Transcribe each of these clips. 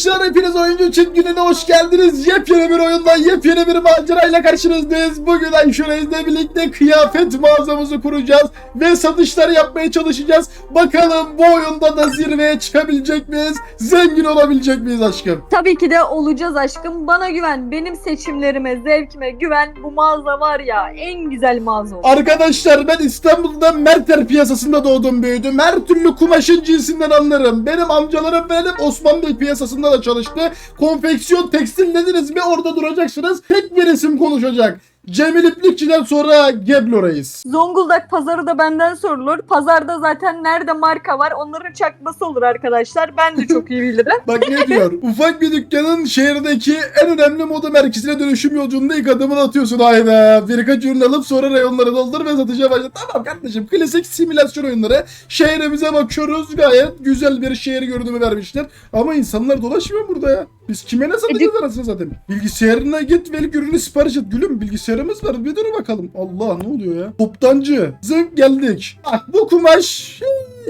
Arkadaşlar hepiniz oyuncu çift gününe hoş geldiniz. Yepyeni bir oyundan yepyeni bir macerayla karşınızdayız. Bugün Ayşure'yle birlikte kıyafet mağazamızı kuracağız ve satışlar yapmaya çalışacağız. Bakalım bu oyunda da zirveye çıkabilecek miyiz? Zengin olabilecek miyiz aşkım? Tabii ki de olacağız aşkım. Bana güven. Benim seçimlerime, zevkime güven. Bu mağaza var ya en güzel mağaza oldu. Arkadaşlar ben İstanbul'da Merter piyasasında doğdum büyüdüm. Her türlü kumaşın cinsinden anlarım. Benim amcalarım benim Osman Bey piyasasında da çalıştı. Konfeksiyon tekstil dediniz mi orada duracaksınız. Tek bir isim konuşacak. Cemil İplikçi'den sonra Geblo Reis. Zonguldak pazarı da benden sorulur. Pazarda zaten nerede marka var onların çakması olur arkadaşlar. Ben de çok iyi bilirim. Bak ne diyor? Ufak bir dükkanın şehirdeki en önemli moda merkezine dönüşüm yolculuğunda ilk adımını atıyorsun hayda. Birkaç ürün alıp sonra reyonları doldur ve satışa başla. Tamam kardeşim klasik simülasyon oyunları. Şehrimize bakıyoruz gayet güzel bir şehir görünümü vermişler. Ama insanlar dolaşmıyor burada ya. Biz kime ne satacağız arasını zaten? Bilgisayarına git ve ürünü sipariş et. Gülüm bilgisayarımız var bir dur bakalım. Allah ne oluyor ya? Toptancı. Zınk geldik. Ah bu kumaş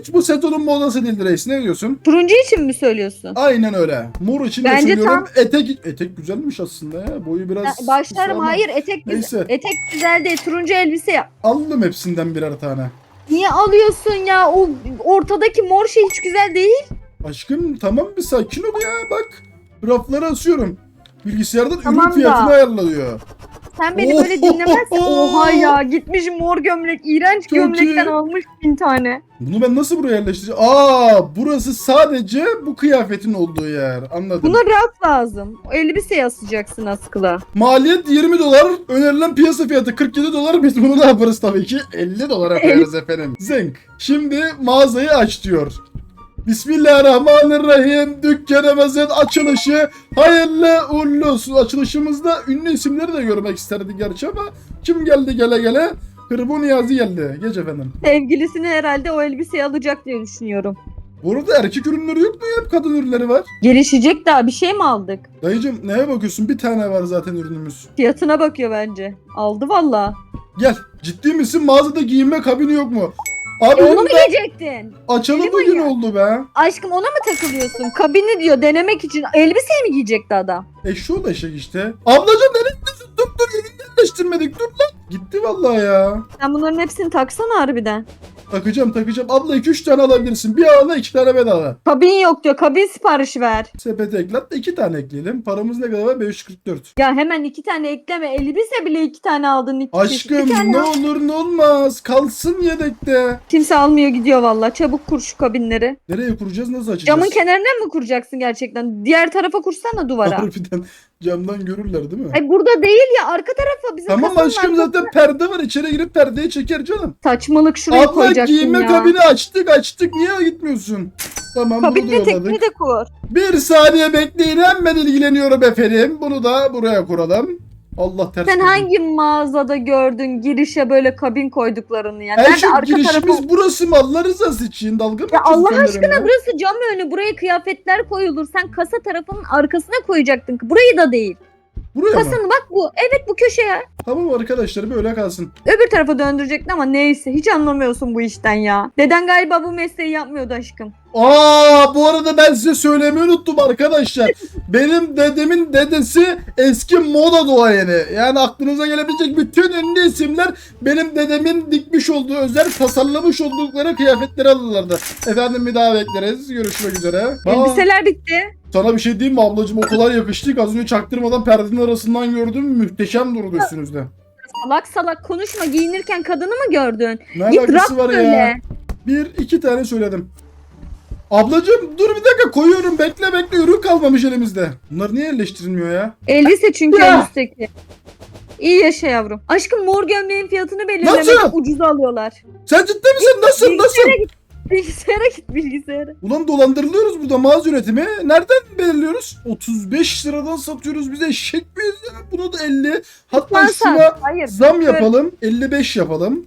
hiç bu setonun modası değildir reis. Ne diyorsun? Turuncu için mi söylüyorsun? Aynen öyle. Mor için de Bence söylüyorum. Etek etek güzelmiş aslında ya. Boyu biraz Ha, Başlarım ama hayır etek Neyse. güzel. Etek güzel değil. Turuncu elbise yap. Aldım hepsinden birer tane. Niye alıyorsun ya? O ortadaki mor şey hiç güzel değil. Aşkım tamam bir sakin ol ya bak. Raflara asıyorum. Bilgisayardan Tamam ürün fiyatını da. ayarla diyor. Sen beni böyle dinlemezsen oha ya gitmiş mor gömlek iğrenç Çok gömlekten iyi. almış bin tane. Bunu ben nasıl buraya yerleştireceğim? Aa burası sadece bu kıyafetin olduğu yer. Anladım. Buna raf lazım. O elbise asacaksın askıla. Maliyet 20 dolar. Önerilen piyasa fiyatı 47 dolar. Biz bunu ne yaparız tabii ki? 50 dolara koyarız efendim. Zınk. Şimdi mağazayı aç diyor. Bismillahirrahmanirrahim. Dükkanımızın açılışı hayırlı uğurlu olsun. Açılışımızda ünlü isimleri de görmek isterdik gerçi ama kim geldi gele gele? Hırbu Niyazi geldi. Geç efendim. Sevgilisini herhalde o elbiseyi alacak diye düşünüyorum. Bu arada erkek ürünleri yok mu? Hep kadın ürünleri var. Gelişecek daha bir şey mi aldık? Dayıcım neye bakıyorsun? Bir tane var zaten ürünümüz. Fiyatına bakıyor bence. Aldı valla. Gel. Ciddi misin? Mağazada giyinme kabini yok mu? Abi E onu mu elimde giyecektin? açalı Benim bugün oldu be. Aşkım ona mı takılıyorsun? Kabini diyor denemek için. Elbiseyi mi giyecekti adam? Eşşoğlu eşek işte. Ablacım gidiyorsun? Dur dur ürün yerleştirmedik dur lan. Gitti vallahi ya. Sen bunların hepsini taksana harbiden. Takacağım takacağım. Abla 2-3 tane alabilirsin. Bir alana 2 tane bedava. Kabin yok diyor. Kabin siparişi ver. Sepete eklet de 2 tane ekleyelim. Paramız ne kadar var? 544. Ya hemen iki tane ekleme. Elbise bile iki tane aldın. iki. Aşkım Bir tane ne al. olur ne olmaz. Kalsın yedekte. Kimse almıyor gidiyor valla. Çabuk kur şu kabinleri. Nereye kuracağız? Nasıl açacağız? Camın kenarına mı kuracaksın gerçekten? Diğer tarafa kursana duvara. Harbiden camdan görürler değil mi? Ay burada değil ya arka tarafa bizim Tamam kasanın aşkım arkasına. zaten perde var. İçeri girip perdeyi çeker canım. Saçmalık şuraya Abla koyacaksın giyinme ya. kabini açtık açtık. Niye gitmiyorsun? Tamam bunu da Kabinle yolladık. tekini de kur. Bir saniye bekleyin hemen ilgileniyorum efendim. Bunu da buraya kuralım. Allah ters. Sen koydu. hangi mağazada gördün girişe böyle kabin koyduklarını ya? Ay Nerede şu arka girişimiz tarafı? burası mı? Allah rızası için dalga mı Ya Allah aşkına benimle? burası cam önü. Buraya kıyafetler koyulur. Sen kasa tarafının arkasına koyacaktın. Burayı da değil. Buraya mı? Kasanı bak bu. Evet bu köşeye. Tamam arkadaşlar böyle kalsın. Öbür tarafa döndürecektin ama neyse. Hiç anlamıyorsun bu işten ya. Deden galiba bu mesleği yapmıyordu aşkım. Aa bu arada ben size söylemeyi unuttum arkadaşlar. Benim dedemin dedesi eski moda duayeni. Yani aklınıza gelebilecek bütün ünlü isimler benim dedemin dikmiş olduğu özel tasarlamış oldukları kıyafetleri alırlardı. Efendim bir daha bekleriz. Görüşmek üzere. Aa, Elbiseler bitti. sana bir şey diyeyim mi ablacığım o kadar yakıştı ki az önce çaktırmadan perdenin arasından gördüm muhteşem durdu üstünüzde. Salak salak konuşma. Giyinirken kadını mı gördün? Ne Git alakası var ya? söyle. Bir iki tane söyledim. Ablacığım dur bir dakika koyuyorum bekle bekle ürün kalmamış elimizde. Bunlar niye yerleştirilmiyor ya? Elbise çünkü Ya. en üstteki. İyi yaşa yavrum. Aşkım mor gömleğin fiyatını belirlemek Nasıl? ucuza alıyorlar. Sen ciddi misin? Nasıl nasıl? Bilgisayara git. Bilgisayara. Ulan dolandırılıyoruz burada mağaza üretimi. Nereden belirliyoruz? 35 liradan satıyoruz bize eşek miyiz ya? Bunu da 50. Hatta Lan sen- şuna Hayır. zam yapalım. 55 yapalım.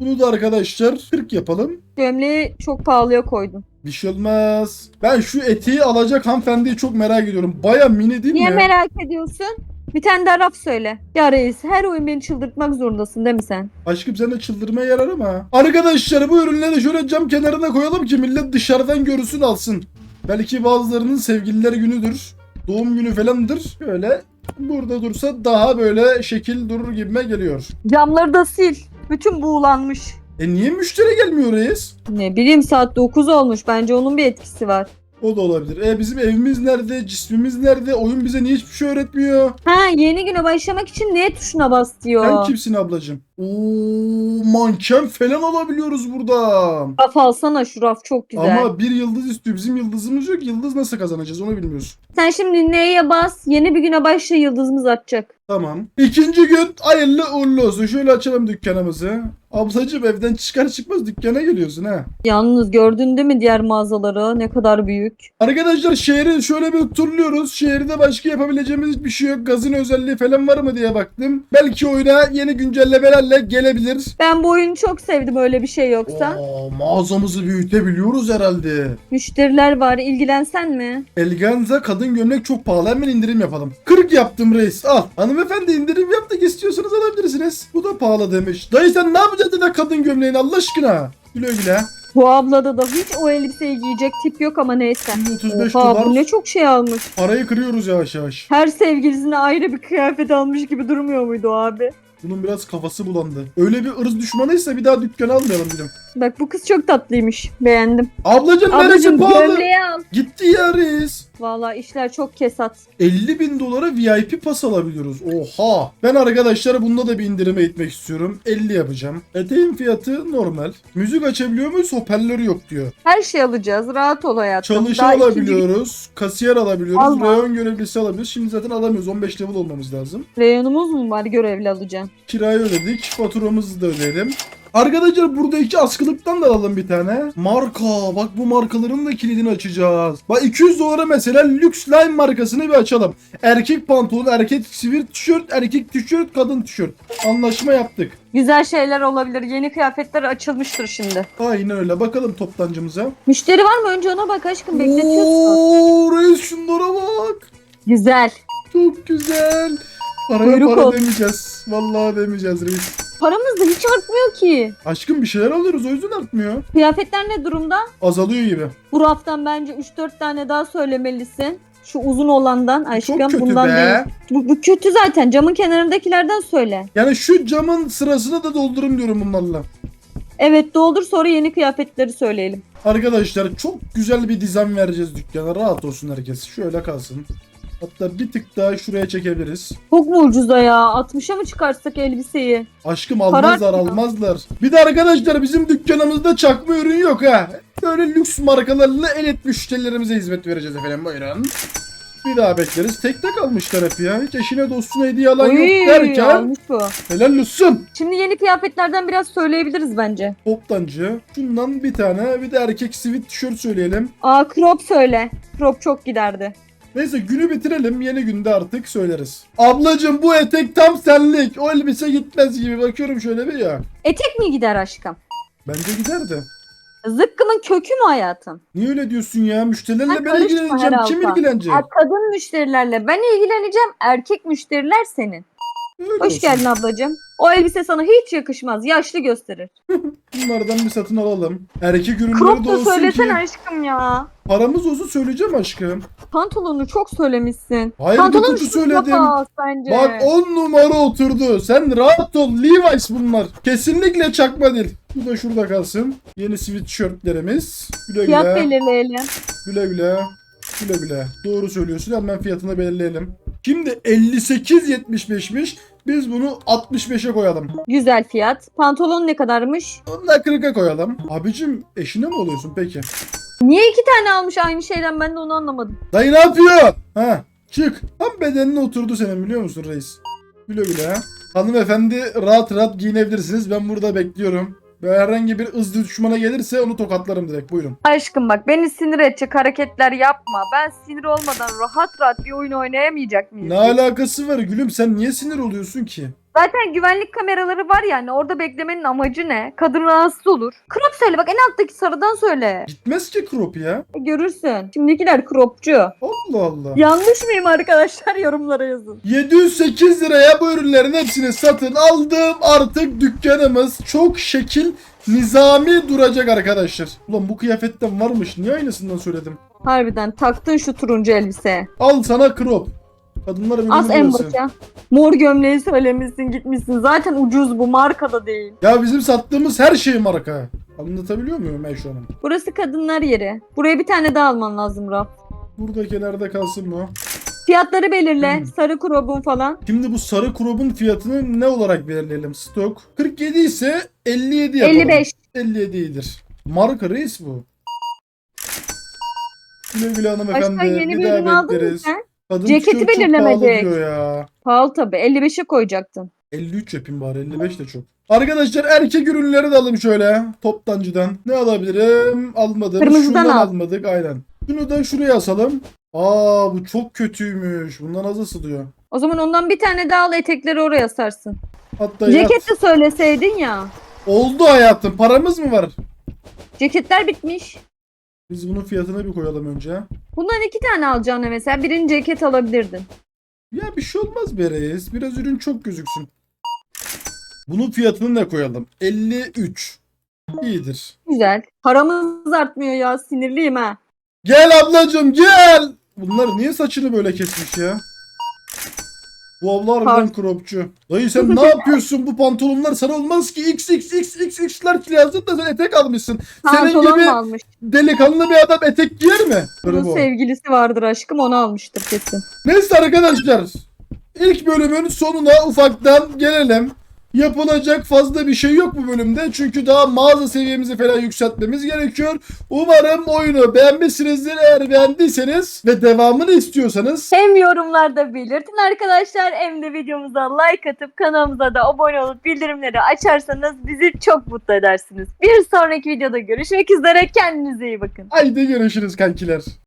Bunu da arkadaşlar 40 yapalım. Gömleği çok pahalıya koydun. Bir şey olmaz. Ben şu etiği alacak hanımefendiyi çok merak ediyorum. Baya mini değil Niye mi? merak ediyorsun? Bir tane daha laf söyle. Ya reis her oyun beni çıldırtmak zorundasın değil mi sen? Aşkım sen de çıldırmaya yarar ama. Arkadaşlar bu ürünleri şöyle cam kenarına koyalım ki millet dışarıdan görürsün alsın. Belki bazılarının sevgililer günüdür. Doğum günü falandır. Böyle burada dursa daha böyle şekil durur gibime geliyor. Camları da sil. Bütün buğulanmış. E niye müşteri gelmiyor reis? Ne bileyim saat 9 olmuş. Bence onun bir etkisi var. O da olabilir. E bizim evimiz nerede? Cismimiz nerede? Oyun bize niye hiçbir şey öğretmiyor? Ha yeni güne başlamak için ne tuşuna bas diyor. Sen kimsin ablacığım? Oo manken falan alabiliyoruz burada. Raf alsana şu raf çok güzel. Ama bir yıldız istiyor. Bizim yıldızımız yok. Yıldız nasıl kazanacağız onu bilmiyoruz. Sen şimdi neye bas? Yeni bir güne başla yıldızımız atacak. Tamam. İkinci gün hayırlı uğurlu olsun. Şöyle açalım dükkanımızı. Ablacığım evden çıkar çıkmaz dükkana geliyorsun ha. Yalnız gördün değil mi diğer mağazaları? Ne kadar büyük. Arkadaşlar şehri şöyle bir turluyoruz. Şehirde başka yapabileceğimiz hiçbir şey yok. Gazın özelliği falan var mı diye baktım. Belki oyuna yeni güncellemelerle gelebilir. Ben bu oyunu çok sevdim öyle bir şey yoksa. Oo, mağazamızı büyütebiliyoruz herhalde. Müşteriler var ilgilensen mi? Elganza kadın gömlek çok pahalı hemen indirim yapalım. 40 yaptım reis al. Hanımefendi indirim yaptık istiyorsanız alabilirsiniz. Bu da pahalı demiş. Dayı sen ne yapacaksın da kadın gömleğini Allah aşkına. Güle güle. Bu ablada da hiç o elbiseyi giyecek tip yok ama neyse. 135 Oha dolar. bu ne çok şey almış. Parayı kırıyoruz yavaş yavaş. Her sevgilisine ayrı bir kıyafet almış gibi durmuyor muydu o abi? Bunun biraz kafası bulandı. Öyle bir ırz düşmanıysa bir daha dükkanı almayalım dedim. Bak bu kız çok tatlıymış. Beğendim. Ablacım neresi Ablacım pahalı? gömleği al. Gitti ya reis. Valla işler çok kesat. 50 bin dolara VIP pas alabiliyoruz. Oha. Ben arkadaşlar bunda da bir indirime gitmek istiyorum. 50 yapacağım. Eteğin fiyatı normal. Müzik açabiliyor muyuz? Hoparlörü yok diyor. Her şey alacağız. Rahat ol hayatım. Çalışan Daha ikinci- alabiliyoruz. Kasiyer alabiliyoruz. Alma. Reyon görevlisi alabiliyoruz. Şimdi zaten alamıyoruz. 15 level olmamız lazım. Reyonumuz mu var görevli alacağım. Kirayı ödedik. Faturamızı da ödeyelim. Arkadaşlar buradaki askılıktan da alalım bir tane. Marka. Bak bu markaların da kilidini açacağız. Bak 200 dolara mesela Lux Line markasını bir açalım. Erkek pantolon, erkek sivir tişört, erkek tişört, kadın tişört. Anlaşma yaptık. Güzel şeyler olabilir. Yeni kıyafetler açılmıştır şimdi. Aynen öyle. Bakalım toptancımıza. Müşteri var mı? Önce ona bak aşkım. Bekletiyorsun. Oo, reis şunlara bak. Güzel. Çok güzel. Paraya Kuyruk para oldu. demeyeceğiz. Vallahi demeyeceğiz reis. Paramız da hiç artmıyor ki. Aşkım bir şeyler alıyoruz o yüzden artmıyor. Kıyafetler ne durumda? Azalıyor gibi. Bu raftan bence 3-4 tane daha söylemelisin. Şu uzun olandan aşkım Çok kötü bundan be. değil. Bu, bu kötü zaten. Camın kenarındakilerden söyle. Yani şu camın sırasını da doldurum diyorum bunlarla. Evet doldur sonra yeni kıyafetleri söyleyelim. Arkadaşlar çok güzel bir dizayn vereceğiz dükkana. Rahat olsun herkes. Şöyle kalsın. Hatta bir tık daha şuraya çekebiliriz. Çok mu ucuza ya? 60'a mı çıkartsak elbiseyi? Aşkım almazlar almazlar. Bir de arkadaşlar bizim dükkanımızda çakma ürün yok ha. Böyle lüks markalarla elit müşterilerimize hizmet vereceğiz efendim buyurun. Bir daha bekleriz. Tek tek almışlar hep ya. Hiç eşine dostuna hediye alan Oy, yok derken. bu. Helal olsun. Şimdi yeni kıyafetlerden biraz söyleyebiliriz bence. Toptancı. Şundan bir tane bir de erkek sivit tişört söyleyelim. Aa crop söyle. Crop çok giderdi. Neyse günü bitirelim. Yeni günde artık söyleriz. Ablacım bu etek tam senlik. O elbise gitmez gibi. Bakıyorum şöyle bir ya. Etek mi gider aşkım? Bence giderdi. Zıkkımın kökü mü hayatım? Niye öyle diyorsun ya? Müşterilerle Sen ben karışma ilgileneceğim. her Kim ilgilenecek? Ha, kadın müşterilerle ben ilgileneceğim. Erkek müşteriler senin. Öyle Hoş olsun. geldin ablacığım. O elbise sana hiç yakışmaz. Yaşlı gösterir. Bunlardan bir satın alalım. Erkek ürünleri Crop de da olsun ki. söylesene aşkım ya. Paramız olsun söyleyeceğim aşkım. Pantolonu çok söylemişsin. Hayır, Pantolonu kutu şurada söyledim. bas bence. Bak 10 numara oturdu. Sen rahat ol. Levi's bunlar. Kesinlikle çakma değil. Bu da şurada kalsın. Yeni sweatshirtlerimiz. Güle Fiyat güle. belirleyelim. Güle güle. Güle güle. Doğru söylüyorsun. Hemen fiyatını belirleyelim. Şimdi 58.75'miş. Biz bunu 65'e koyalım. Güzel fiyat. Pantolon ne kadarmış? Onu da 40'a koyalım. Abicim eşine mi oluyorsun peki? Niye iki tane almış aynı şeyden ben de onu anlamadım. Dayı ne yapıyor? Ha çık. Tam bedenine oturdu senin biliyor musun reis? Güle güle. Hanımefendi rahat rahat giyinebilirsiniz. Ben burada bekliyorum. Ve herhangi bir ızdı düşmana gelirse onu tokatlarım direkt. Buyurun. Aşkım bak beni sinir edecek hareketler yapma. Ben sinir olmadan rahat rahat bir oyun oynayamayacak mıyım? Ne alakası var gülüm? Sen niye sinir oluyorsun ki? Zaten güvenlik kameraları var yani orada beklemenin amacı ne? Kadın rahatsız olur. Crop söyle bak en alttaki sarıdan söyle. Gitmez ki crop ya. E, görürsün. Şimdikiler cropçu. Allah Allah. Yanlış mıyım arkadaşlar yorumlara yazın. 708 liraya bu ürünlerin hepsini satın aldım. Artık dükkanımız çok şekil nizami duracak arkadaşlar. Ulan bu kıyafetten varmış. Niye aynısından söyledim? Harbiden taktın şu turuncu elbise. Al sana crop. Kadınlar bölümü Az en burası. ya. Mor gömleği söylemişsin gitmişsin. Zaten ucuz bu marka da değil. Ya bizim sattığımız her şey marka. Anlatabiliyor muyum şu an? Burası kadınlar yeri. Buraya bir tane daha alman lazım Raf. Buradakilerde kalsın mı? Fiyatları belirle. Hmm. Sarı krobun falan. Şimdi bu sarı crop'un fiyatını ne olarak belirleyelim? Stok. 47 ise 57 yapalım. 55. 57 iyidir. Marka reis bu. Güle güle Başka hanımefendi. yeni bir bir ürün aldın mı sen? Kadın Ceketi tişört çok belirlemedik. pahalı diyor ya. Pahalı tabii. 55'e koyacaktın. 53 yapayım bari 55 de çok. Arkadaşlar erkek ürünleri de alalım şöyle toptancıdan. Ne alabilirim? Almadım. Kırmızıdan Şundan al. almadık aynen. Şunu da şuraya asalım. Aa bu çok kötüymüş. Bundan az asılıyor. O zaman ondan bir tane daha al etekleri oraya sarsın. Hatta yat. Ceket de söyleseydin ya. Oldu hayatım. Paramız mı var? Ceketler bitmiş. Biz bunun fiyatını bir koyalım önce. Bundan iki tane alacağına mesela birini ceket alabilirdin. Ya bir şey olmaz be reis. Biraz ürün çok gözüksün. Bunun fiyatını ne koyalım? 53. İyidir. Güzel. Paramız artmıyor ya sinirliyim ha. Gel ablacım gel. Bunlar niye saçını böyle kesmiş ya? Bu abla harbiden kropçu. Dayı sen ne yapıyorsun? Bu pantolonlar sana olmaz ki. XXXXX'ler yazdın da sen etek almışsın. Senin Pantolon gibi mu almış? delikanlı bir adam etek giyer mi? Bunun bu. sevgilisi vardır aşkım onu almıştır kesin. Neyse arkadaşlar. İlk bölümün sonuna ufaktan gelelim. Yapılacak fazla bir şey yok bu bölümde. Çünkü daha mağaza seviyemizi falan yükseltmemiz gerekiyor. Umarım oyunu beğenmişsinizdir. Eğer beğendiyseniz ve devamını istiyorsanız Hem yorumlarda belirtin arkadaşlar hem de videomuza like atıp kanalımıza da abone olup bildirimleri açarsanız bizi çok mutlu edersiniz. Bir sonraki videoda görüşmek üzere kendinize iyi bakın. haydi görüşürüz kankiler.